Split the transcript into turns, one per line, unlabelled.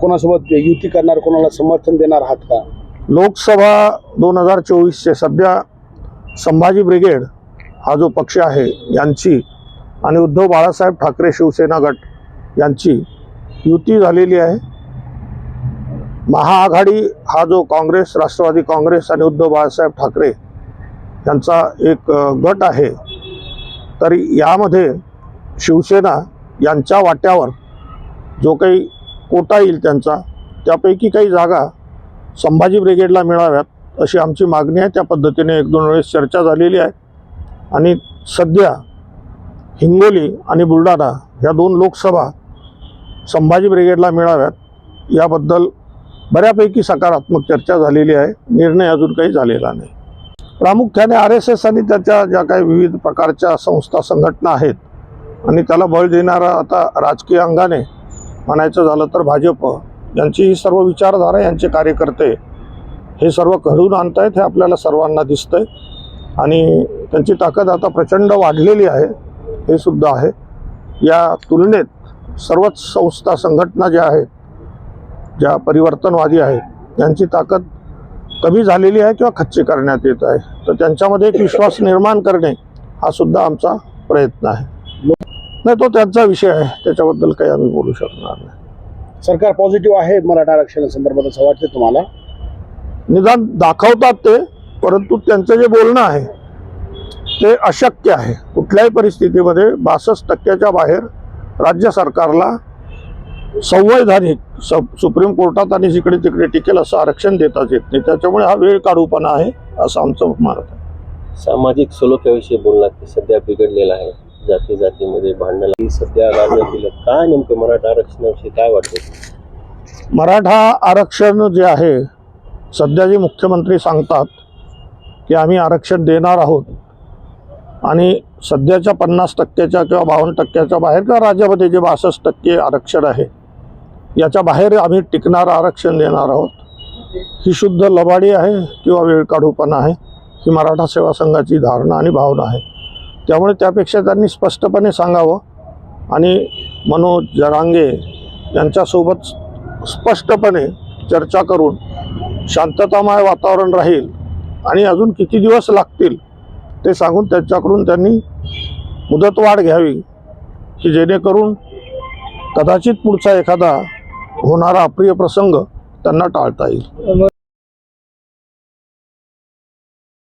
कोणासोबत युती करणार कोणाला समर्थन देणार आहात का?
लोकसभा दोन हजार चोवीसचे सध्या संभाजी ब्रिगेड हा जो पक्ष आहे यांची आणि उद्धव बाळासाहेब ठाकरे शिवसेना गट यांची युती झालेली आहे. महाआघाडी हा जो काँग्रेस राष्ट्रवादी काँग्रेस आणि उद्धव बाळासाहेब ठाकरे यांचा एक गट आहे तर यामध्ये शिवसेना यांच्या वाट्यावर जो काही कोटा येईल त्यांचा त्यापैकी काही जागा संभाजी ब्रिगेडला मिळाव्यात अशी आमची मागणी आहे. त्या पद्धतीने एक दोन वेळेस चर्चा झालेली आहे. आणि सध्या हिंगोली आणि बुलढाणा ह्या दोन लोकसभा संभाजी ब्रिगेडला मिळाव्यात. याबद्दल बऱ्यापैकी सकारात्मक चर्चा झालेली आहे. निर्णय अजून काही झालेला नाही. प्रामुख्याने आर एस एस आणि त्याच्या ज्या काही विविध प्रकारच्या संस्था संघटना आहेत आणि त्याला बळ देणारा आता राजकीय अंगाने म्हणायचं झालं तर भाजप यांची ही सर्व विचारधारा यांचे कार्यकर्ते हे सर्व घडून आणत आहेत हे आपल्याला सर्वांना दिसतंय. आणि त्यांची ताकद आता प्रचंड वाढलेली आहे हे सुद्धा आहे. या तुलनेत सर्वच संस्था संघटना ज्या आहेत ज्या परिवर्तनवादी आहेत यांची ताकद कमी झालेली आहे किंवा खच्ची करण्यात येत आहे. तर त्यांच्यामध्ये एक विश्वास निर्माण करणे हा सुद्धा आमचा प्रयत्न आहे. नाही तो त्यांचा विषय आहे. त्याच्याबद्दल काही आम्ही बोलू शकणार नाही.
सरकार पॉझिटिव्ह आहे मराठा आरक्षणासंदर्भात असं वाटतं तुम्हाला?
निदान दाखवतात ते परंतु त्यांचं जे बोलणं आहे ते अशक्य आहे. कुठल्याही परिस्थितीमध्ये बासष्ट टक्क्याच्या बाहेर राज्य सरकारला संवैधानिक स सुप्रीम कोर्टात आणि जिकडे तिकडे टिकेल असं आरक्षण देताच येत नाही. त्याच्यामुळे हा वेळ काढूपणा आहे असं आमचं मत आहे.
सामाजिक सलोख्याविषयी बोललात की सध्या बिघडलेला आहे. जाती जातीमध्ये भांडण सध्या राजकीय काय नेमकं मराठा आरक्षणाविषयी काय वाटतं
मराठा आरक्षण जे आहे सध्या जे मुख्यमंत्री सांगतात की आम्ही आरक्षण देणार आहोत आणि सध्याच्या पन्नास टक्क्याच्या किंवा बावन्न टक्क्याच्या बाहेर किंवा राज्यामध्ये जे बासष्ट टक्के आरक्षण आहे याच्या बाहेर आम्ही टिकणारं आरक्षण देणार आहोत. ही शुद्ध लबाडी आहे किंवा वेळ काढूपणा आहे ही मराठा सेवा संघाची धारणा आणि भावना आहे. त्यामुळे त्यापेक्षा त्यांनी स्पष्टपणे सांगावं. आणि मनोज जरांगे यांच्यासोबत स्पष्टपणे चर्चा करून शांततामय वातावरण राहील आणि अजून किती दिवस लागतील ते सांगून त्यांच्याकडून त्यांनी मुदतवाढ घ्यावी की जेणेकरून कदाचित पुढचा एखादा होणारा अप्रिय प्रसंग त्यांना टाळता येईल.